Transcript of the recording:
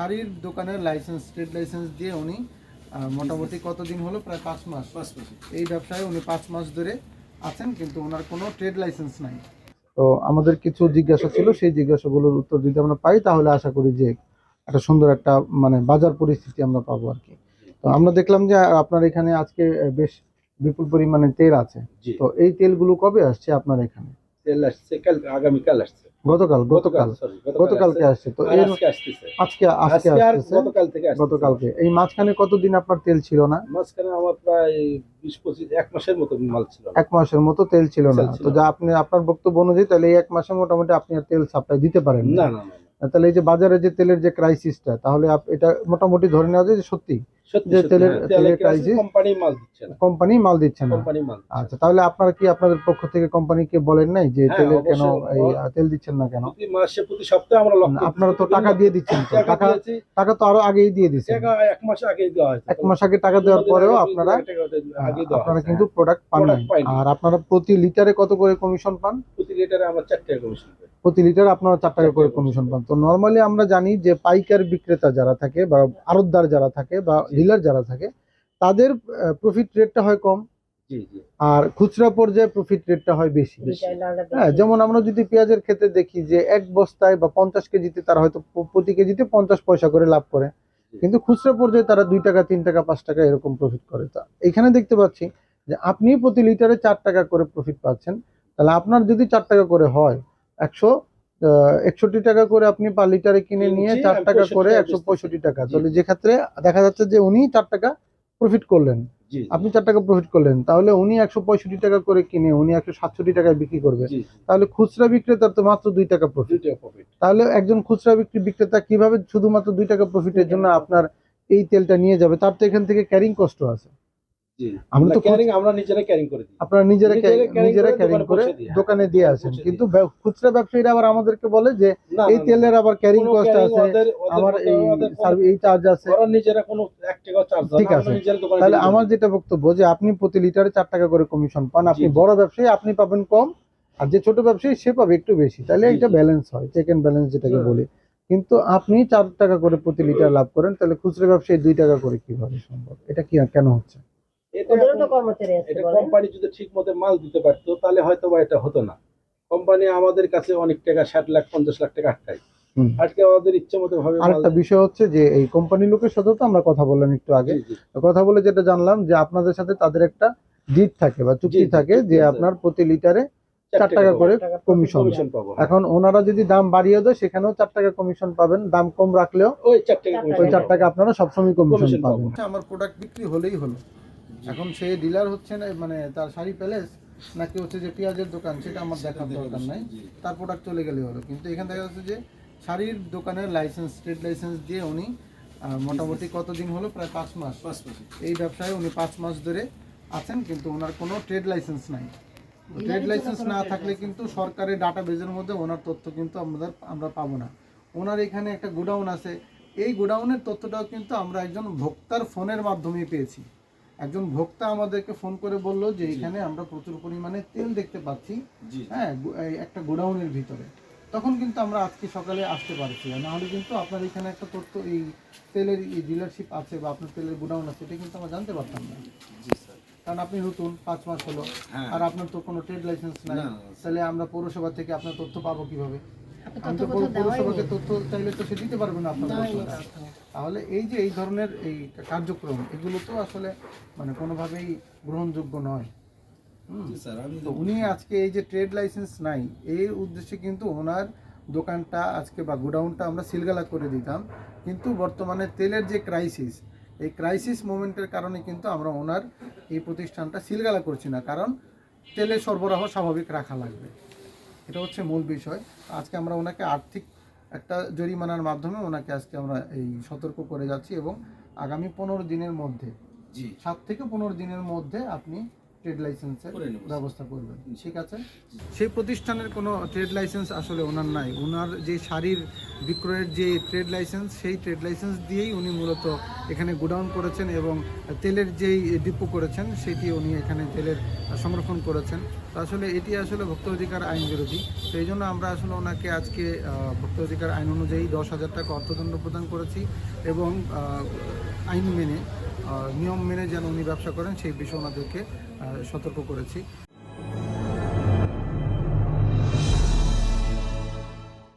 শাড়ির দোকানের licence trade licence দিয়ে উনি মোটামুটি কতদিন হলো? প্রায় পাঁচ মাস। পাঁচ মাসে এই ব্যবসায় উনি পাঁচ মাস ধরে আছেন কিন্তু ওনার কোনো ট্রেড লাইসেন্স নাই। তো আমাদের কিছু জিজ্ঞাসা ছিল সেই জিজ্ঞাসাগুলোর উত্তর যদি আমরা পাই তাহলে আশা করি যে একটা সুন্দর একটা মানে বাজার পরিস্থিতি আমরা পাবো আর কি। তো আমরা দেখলাম যে আপনার এখানে আজকে বেশ বিপুল পরিমাণে তেল আছে। তো এই তেলগুলো কবে আসছে আপনার এখানে? তেল আসছে কাল আগামীকাল আসছে। গতকাল গতকাল গতকালকে আসছে। আসছে তো আজকে আজকে গতকাল থেকে গতকালকে। এই মাঝখানে কতদিন আপনার তেল ছিল না? মাঝখানে আমার প্রায় বিশ পঁচিশ এক মাসের মতো মাল ছিল এক মাসের মতো তেল ছিল না। তো যা আপনি আপনার বক্তব্য অনুযায়ী তাহলে এই এক মাসে মোটামুটি আপনি আর তেল সাপ্লাই দিতে পারেন না না। তাহলে এই যে বাজারে যে তেলের যে ক্রাইসিসটা তাহলে এটা মোটামুটি ধরে নেওয়া যায় যে সত্যি সত্যি যে তেলের- হ্যাঁ, তেলের? কোম্পানি মাল দিচ্ছে না। কোম্পানি মাল দিচ্ছে না। কোম্পানি মাল দিচ্ছে আচ্ছা তাহলে আপনারা কি আপনাদের পক্ষ থেকে কোম্পানিকে বলেন নাই যে হ্যাঁ, তেলের কেন এই তেল দিচ্ছেন না কেন? প্রতি মাসে প্রতি সপ্তাহে আমরা লক্ষ্য আপনারা তো টাকা দিয়ে দিচ্ছেন তো। টাকা টাকা তো আরও আগেই দিয়ে দিচ্ছেন টাকা এক মাস আগেই দেওয়া হয়েছে। এক মাস আগে টাকা দেওয়ার পরেও আপনারা আপনারা কিন্তু প্রোডাক্ট পান নাই। আর আপনারা প্রতি লিটারে কত করে কমিশন পান। প্রতি লিটারে আমরা চার টাকা কমিশন পাই প্রতি লিটার আপনারা চার টাকা করে কমিশন পান। তো নর্মালি আমরা জানি যে পাইকার বিক্রেতা যারা থাকে বা আড়তদার যারা থাকে বা ডিলার যারা থাকে তাদের প্রফিট রেটটা হয় কম। জি জি। আর খুচরা পর্যায়ে প্রফিট রেটটা হয় বেশি। হ্যাঁ যেমন আমরা যদি পেঁয়াজের ক্ষেত্রে দেখি যে এক বস্তায় বা পঞ্চাশ কেজিতে তারা হয়তো প্রতি কেজিতে পঞ্চাশ পয়সা করে লাভ করে। কিন্তু খুচরা পর্যায়ে তারা দুই টাকা তিন টাকা পাঁচ টাকা এরকম প্রফিট করে। তা এখানে দেখতে পাচ্ছি যে আপনি প্রতি লিটারে চার টাকা করে প্রফিট পাচ্ছেন। তাহলে আপনার যদি চার টাকা করে হয় একশো একষট্টি টাকা করে আপনি পার লিটারে কিনে নিয়ে চার টাকা করে একশো পঁয়ষট্টি টাকা। তাহলে যে ক্ষেত্রে দেখা যাচ্ছে যে উনি চার টাকা প্রফিট করলেন। আপনি চার টাকা প্রফিট করলেন। তাহলে উনি একশো পঁয়ষট্টি টাকা করে কিনে উনি একশো সাতষট্টি টাকায় বিক্রি করবে। তাহলে খুচরা বিক্রেতার তো মাত্র দুই টাকা প্রফিট তাহলে একজন খুচরা বিক্রি বিক্রেতা কীভাবে শুধুমাত্র দুই টাকা প্রফিটের জন্য আপনার এই তেলটা নিয়ে যাবে? তার তো এখান থেকে ক্যারিং কষ্ট আছে। আমরা তো ক্যারিং আমরা নিজেরা ক্যারিং করে দিই। আপনারা নিজেরা নিজেরা ক্যারিং করে। দোকানে দিয়ে আসেন। কিন্তু খুচরা ব্যবসায়ীরা আবার আমাদেরকে বলে যে এই তেলের আবার ক্যারিং কস্ট আছে আমার এই এই চার্জ আছে। ওরা নিজেরা কোনো এক টাকা চার্জ ঠিক আছে। তাহলে আমার যেটা বক্তব্য যে আপনি প্রতি লিটারে চার টাকা করে কমিশন পান। আপনি। বড় ব্যবসায়ী আপনি পাবেন কম। আর যে ছোট ব্যবসায়ী সে পাবে একটু বেশি। তাহলে এটা ব্যালেন্স হয় চেক এন্ড ব্যালেন্স যেটাকে বলি। কিন্তু আপনি চার টাকা করে প্রতি লিটার লাভ করেন তাহলে খুচরা ব্যবসায়ী দুই টাকা করে কীভাবে সম্ভব? এটা কি কেন হচ্ছে? এটা কোম্পানি যদি ঠিক মতো মাল দিতে পারতো তাহলে হয়তো বা এটা হতো না। কোম্পানি আমাদের কাছে অনেক টাকা ষাট লাখ পঞ্চাশ লাখ টাকা আটকায়। হুম। আমাদের ইচ্ছে মতো ভাবে আরেকটা বিষয় হচ্ছে যে এই কোম্পানি লোকের সাথেও তো আমরা কথা বললাম একটু আগে। কথা বলে যেটা জানলাম যে আপনাদের সাথে তাদের একটা ডিট থাকে বা চুক্তি থাকে যে আপনার প্রতি লিটারে চার টাকা করে কমিশন কমিশন এখন ওনারা যদি দাম বাড়িয়ে দেয় সেখানেও চার টাকা কমিশন পাবেন। দাম কম রাখলেও ওই চার টাকা আপনারা সবসময় কমিশন পাবেন পাবো। আমার প্রোডাক্ট বিক্রি হলেই হলো। এখন সে ডিলার হচ্ছে না মানে তার শাড়ি প্যালেস নাকি হচ্ছে যে পেঁয়াজের দোকান সেটা আমার দেখার দরকার নাই। তার প্রোডাক্ট চলে গেলে হলো। কিন্তু এখানে দেখা যাচ্ছে যে শাড়ির দোকানের লাইসেন্স ট্রেড লাইসেন্স দিয়ে উনি মোটামুটি কতদিন হলো? প্রায় পাঁচ মাস। পাঁচ মাসে। এই ব্যবসায় উনি পাঁচ মাস ধরে আছেন কিন্তু ওনার কোনো ট্রেড লাইসেন্স নাই। ট্রেড লাইসেন্স না থাকলে কিন্তু সরকারের ডাটা বেজের মধ্যে ওনার তথ্য কিন্তু আমাদের আমরা পাবো না। ওনার এখানে একটা গোডাউন আছে। এই গোডাউনের তথ্যটাও কিন্তু আমরা একজন ভোক্তার ফোনের মাধ্যমে পেয়েছি। একজন ভোক্তা আমাদেরকে ফোন করে বলল যে এখানে আমরা প্রচুর পরিমাণে তেল দেখতে পাচ্ছি। হ্যাঁ একটা গোডাউনের ভিতরে। তখন কিন্তু আমরা আজকে সকালে আসতে পারছি না। হলে কিন্তু আপনার এখানে একটা তথ্য এই তেলের এই ডিলারশিপ আছে বা আপনার তেলের গোডাউন আছে এটা কিন্তু আমরা জানতে পারতাম না। কারণ আপনি নতুন পাঁচ মাস হলো। হ্যাঁ। আর আপনার তো কোনো ট্রেড লাইসেন্স নাই। তাহলে আমরা পৌরসভা থেকে আপনার তথ্য পাবো কীভাবে? আমি তো পৌরসভাকে তথ্য চাইলে তো সে দিতে পারবে না আপনার। তাহলে এই যে এই ধরনের এই কার্যক্রম এগুলো তো আসলে মানে কোনোভাবেই গ্রহণযোগ্য নয়। হুম। স্যার আমি তো উনি আজকে এই যে ট্রেড লাইসেন্স নাই এর উদ্দেশ্যে কিন্তু ওনার দোকানটা আজকে বা গোডাউনটা আমরা সিলগালা করে দিতাম। কিন্তু বর্তমানে তেলের যে ক্রাইসিস এই ক্রাইসিস মোমেন্টের কারণে কিন্তু আমরা ওনার এই প্রতিষ্ঠানটা সিলগালা করছি না। কারণ তেলের সরবরাহ স্বাভাবিক রাখা লাগবে। এটা হচ্ছে মূল বিষয়। আজকে আমরা ওনাকে আর্থিক একটা জরিমানার মাধ্যমে ওনাকে আজকে আমরা এই সতর্ক করে যাচ্ছি এবং আগামী পনেরো দিনের মধ্যে জি। সাত থেকে পনেরো দিনের মধ্যে আপনি ট্রেড লাইসেন্সের করে ব্যবস্থা করবেন। ঠিক আছে? সেই প্রতিষ্ঠানের কোনো ট্রেড লাইসেন্স আসলে ওনার নাই। ওনার যে শাড়ির বিক্রয়ের যে ট্রেড লাইসেন্স সেই ট্রেড লাইসেন্স দিয়েই উনি মূলত এখানে গোডাউন করেছেন এবং তেলের যেই ডিপো করেছেন সেটি উনি এখানে তেলের সংরক্ষণ করেছেন। তো আসলে এটি আসলে ভোক্তা অধিকার আইন বিরোধী। তো এই জন্য আমরা আসলে ওনাকে আজকে ভোক্তা অধিকার আইন অনুযায়ী দশ হাজার টাকা অর্থদণ্ড প্রদান করেছি এবং আইন মেনে নিয়ম মেনে যেন উনি ব্যবসা করেন সেই বিষয়ে ওনাদেরকে সতর্ক করেছি।